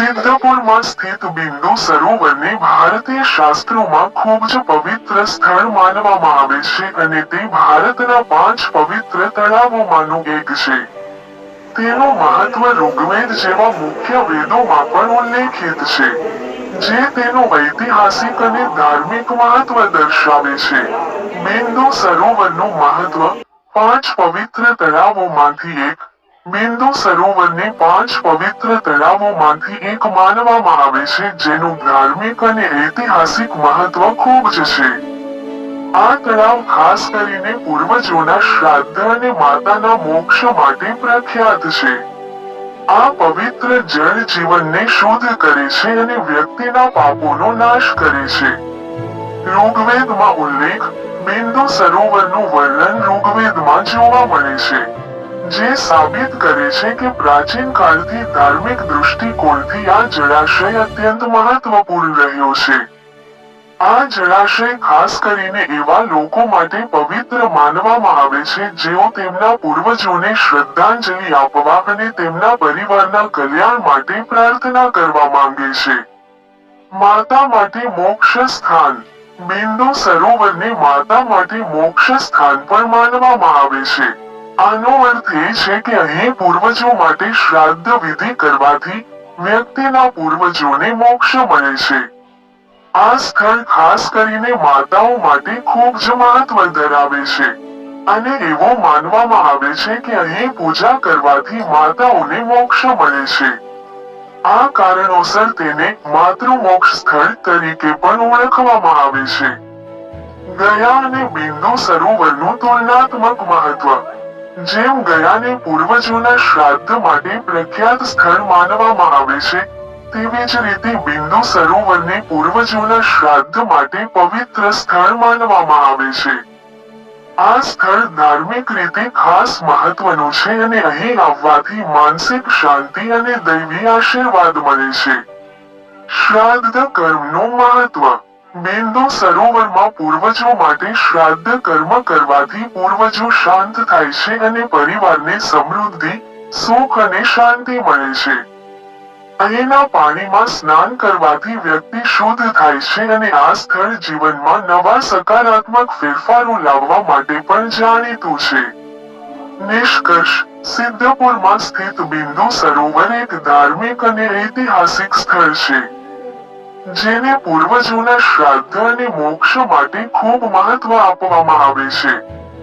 સિદ્ધપુરમાં સ્થિત બિંદુ સરોવરને ભારતીય શાસ્ત્રોમાં ખૂબ જ પવિત્ર સ્થળ માનવામાં આવે છે અને તે ભારતના પાંચ પવિત્ર તળાવોમાંનું એક છે. તેનું મહત્વ ઋગ્વેદ જેવા મુખ્ય વેદોમાં પણ ઉલ્લેખિત છે, જે તેનું ઐતિહાસિક અને ધાર્મિક મહત્વ દર્શાવે છે. બિંદુ સરોવરનું મહત્વ પાંચ પવિત્ર તળાવોમાંથી એક બિંદુ સરોવરને પાંચ પવિત્ર તળાવોમાંથી એક માનવામાં આવે છે, જેનું ધાર્મિક અને ઐતિહાસિક મહત્વ ખૂબ જ છે. આ તળાવ ખાસ કરીને પૂર્વજોના શ્રાદ્ધ અને માતાના મોક્ષ માટે પ્રખ્યાત છે. આ પવિત્ર જળ જીવનને શુદ્ધ કરે છે અને વ્યક્તિના પાપોનો નાશ કરે છે. ઋગ્વેદમાં ઉલ્લેખ બિંદુ સરોવરનું વર્ણન ઋગ્વેદમાં જોવા મળે છે. જે સાબિત કરે છે કે પ્રાચીન કાળથી ધાર્મિક દૃષ્ટિકોણથી આ જળાશય અત્યંત મહત્વપૂર્ણ રહ્યો છે. આ જળાશય ખાસ કરીને એવા લોકો માટે પવિત્ર માનવામાં આવે છે જેઓ તેમના પૂર્વજોને શ્રદ્ધાંજલિ આપવા અને તેમના પરિવારના કલ્યાણ માટે પ્રાર્થના કરવા માંગે છે. માતા માટે મોક્ષ સ્થાન. બિંદુ સરોવરને માતા માટે મોક્ષ સ્થાન પણ માનવામાં આવે છે. આનો અર્થ એ છે કે અહીં પૂર્વજો માટે શ્રાદ્ધ વિધિ કરવાથી વ્યક્તિના પૂર્વજોને મોક્ષ મળે છે. આ સ્થળ ખાસ કરીને માતાઓ માટે ખૂબ જ મહત્વ ધરાવે છે અને એવું માનવામાં આવે છે કે અહીં પૂજા કરવાથી માતાઓને મોક્ષ મળે છે. આ કારણોસર તેને માતૃ મોક્ષ સ્થળ તરીકે પણ ઓળખવામાં આવે છે. ગયા અને બિંદુ સરોવરનું તુલનાત્મક મહત્વ જેમ ગયાને પૂર્વજોના શ્રાદ્ધ માટે પ્રખ્યાત સ્થળ માનવામાં આવે છે, તેવી જ રીતે બિંદુ સરોવરને પૂર્વજોના શ્રાદ્ધ માટે પવિત્ર સ્થળ માનવામાં આવે છે. આ સ્થળ ધાર્મિક રીતે ખાસ મહત્વનું છે અને અહીં આવવાથી માનસિક શાંતિ અને દૈવી આશીર્વાદ મળે છે. શ્રાદ્ધ કર્મનું મહત્વ બિંદુ સરોવરમાં પૂર્વજો માટે શ્રાદ્ધ કર્મ કરવાથી પૂર્વજો શાંત થાય છે અને પરિવારને સમૃદ્ધિ, સુખ અને શાંતિ મળે છે. અહીંના પાણીમાં સ્નાન કરવાથી વ્યક્તિ શુદ્ધ થાય છે અને આ સ્થળ જીવનમાં નવા સકારાત્મક ફેરફારો લાવવા માટે પણ જાણીતું છે. નિષ્કર્ષ, સિદ્ધપુરમાં સ્થિત બિંદુ સરોવર એક ધાર્મિક અને ઐતિહાસિક સ્થળ છે. જેને પૂર્વજોના શ્રાદ્ધ અને મોક્ષ માટે ખૂબ મહત્વ આપવામાં આવે છે.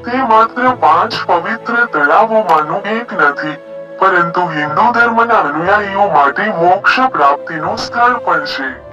તે માત્ર પાંચ પવિત્ર તળાવોમાંનું એક નથી, પરંતુ હિન્દુ ધર્મના અનુયાયીઓ માટે મોક્ષ પ્રાપ્તિનું સ્થળ પણ છે.